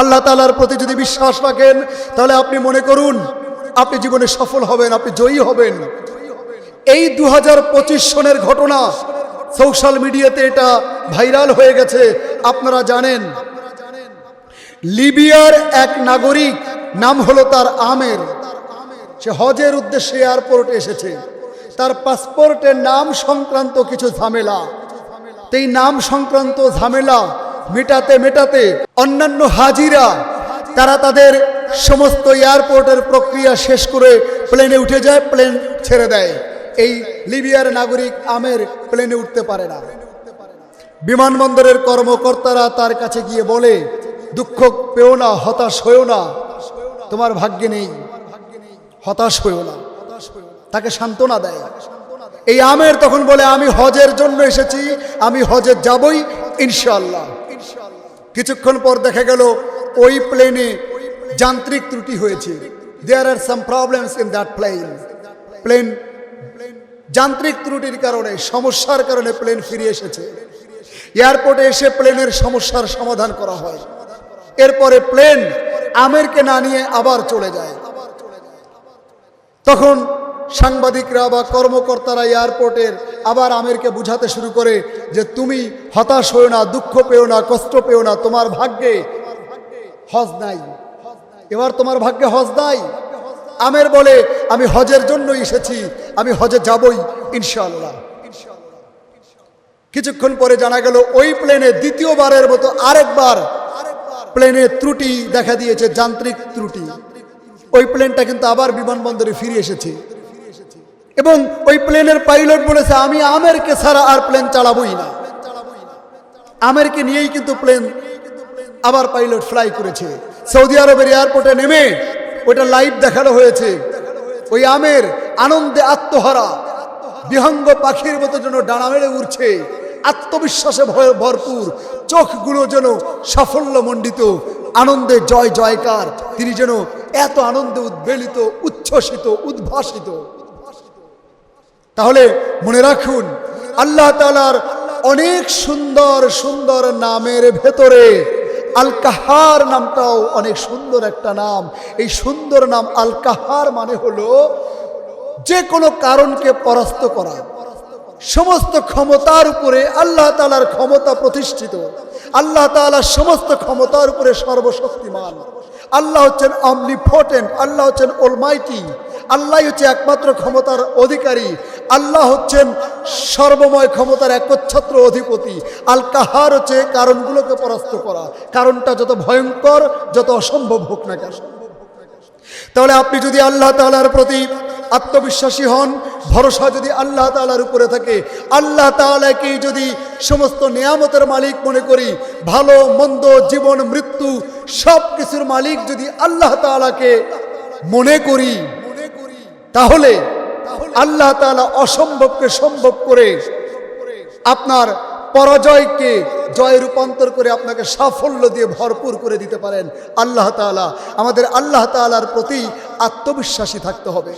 আল্লাহ তালার প্রতি যদি বিশ্বাস রাখেন, তাহলে আপনি মনে করুন, আপনি জীবনে সফল হবেন, আপনি জয়ী হবেন। এই দু সনের ঘটনা সোশ্যাল মিডিয়াতে এটা ভাইরাল হয়ে গেছে, আপনারা জানেন। লিবিয়ার এক নাগরিক, নাম হলো তার আমের। সে হজের উদ্দেশ্যে এয়ারপোর্টে এসেছে। তার পাসপোর্টের নাম সংক্রান্ত কিছু ঝামেলা। এই নাম সংক্রান্ত ঝামেলা মেটাতে মেটাতে অন্যান্য হাজিরা, তারা তাদের সমস্ত এয়ারপোর্টের প্রক্রিয়া শেষ করে প্লেনে উঠে যায়, প্লেন ছেড়ে দেয়। এই লিবিয়ার নাগরিক আমের প্লেনে উঠতে পারে না। বিমানবন্দরের কর্মকর্তারা তার কাছে গিয়ে বলে, দুঃখ পেও না, হতাশ হয়েও না। তোমার ভাগ্যে নেই। হতাশ হয়েও না। তাকে সান্ত্বনা দেয়। এই আমের তখন বলে, আমি হজের জন্য এসেছি, আমি হজে যাবই ইনশাল্লাহ কিছুক্ষণ পর দেখা গেল, ওই প্লেনে যান্ত্রিক ত্রুটি হয়েছে। There are some problems in that plane plane যান্ত্রিক ত্রুটির কারণে, সমস্যার কারণে প্লেন ফিরে এসেছে। এয়ারপোর্টে এসে প্লেনের সমস্যার সমাধান করা হয়। এরপরে প্লেন আমেরকে না নিয়ে আবার চলে যায়। তখন সাংবাদিকরা বা কর্মকর্তারা এয়ারপোর্টের আবার আমেরকে বুঝাতে শুরু করে যে তুমি হতাশ হয়েও না, দুঃখ পেও না, কষ্ট পেও না, তোমার ভাগ্যে হজ নাই। এবার তোমার ভাগ্যে হজ নাই। আমের বলে, আমি হজের জন্য এসেছি, আমি হজে যাবই, ইনশাআল্লাহ। কিছুক্ষণ পরে জানা গেল, ওই প্লেনে দ্বিতীয়বারের মতো আরেকবার প্লেনে ত্রুটি দেখা দিয়েছে, যান্ত্রিক ত্রুটি। ওই প্লেনটা কিন্তু আবার বিমানবন্দরে ফিরে এসেছে। এবং ওই প্লেনের পাইলট বলেছে, আমি আমেরকে ছাড়া আর প্লেন চালাবই না। আমেরকে নিয়েই কিন্তু প্লেন আবার পাইলট ফ্লাই করেছে। সৌদি আরবের এয়ারপোর্টে নেমে ওটা লাইভ দেখানো হয়েছে। ওই আমের আনন্দে আত্মহারা, বিহঙ্গ পাখির মতো যেন ডানা মেরে উঠছে আত্মবিশ্বাসে ভরপুর, চোখগুলো যেন সাফল্য মণ্ডিত আনন্দে জয় জয়কার, তিনি যেন এত আনন্দে উদ্বেলিত, উচ্ছ্বসিত, উদ্ভাসিত। তাহলে মনে রাখুন, আল্লাহ তালার অনেক সুন্দর সুন্দর নামের ভেতরে আল কাহার নামটাও অনেক সুন্দর একটা নাম। এই সুন্দর নাম আল কাহার মানে হলো যে কোনো কারণকে পরাস্ত করা। সমস্ত ক্ষমতার উপরে আল্লাহ তালার ক্ষমতা প্রতিষ্ঠিত। আল্লাহ তালার সমস্ত ক্ষমতার উপরে সর্বশক্তিমান। আল্লাহ হচ্ছেন অমনি ফোটেন আল্লাহ হচ্ছেন অলমাইটি আল্লাহ হচ্ছে একমাত্র ক্ষমতার অধিকারী। আল্লাহ হচ্ছেন সর্বময় ক্ষমতার একচ্ছত্র অধিপতি। আল কাহার হচ্ছে কারণগুলোকে পরাস্ত করা। কারণটা যত ভয়ঙ্কর, যত অসম্ভব হোক না কেন। তাহলে আপনি যদি আল্লাহ তালার প্রতি আত্মবিশ্বাসী হন, ভরসা যদি আল্লাহ তালার উপরে থাকে, আল্লাহ তালাকেই যদি সমস্ত নিয়ামতের মালিক মনে করি, ভালো, মন্দ, জীবন, মৃত্যু সব কিছুর মালিক যদি আল্লাহ তালাকে মনে করি, তাহলে আল্লাহ তালা অসম্ভবকে সম্ভব করে আপনার পরাজয়কে জয় রূপান্তর করে আপনাকে সাফল্য দিয়ে ভরপুর করে দিতে পারেন। আল্লাহ তালা আমাদের আল্লাহ তালার প্রতি আত্মবিশ্বাসী থাকতে হবে।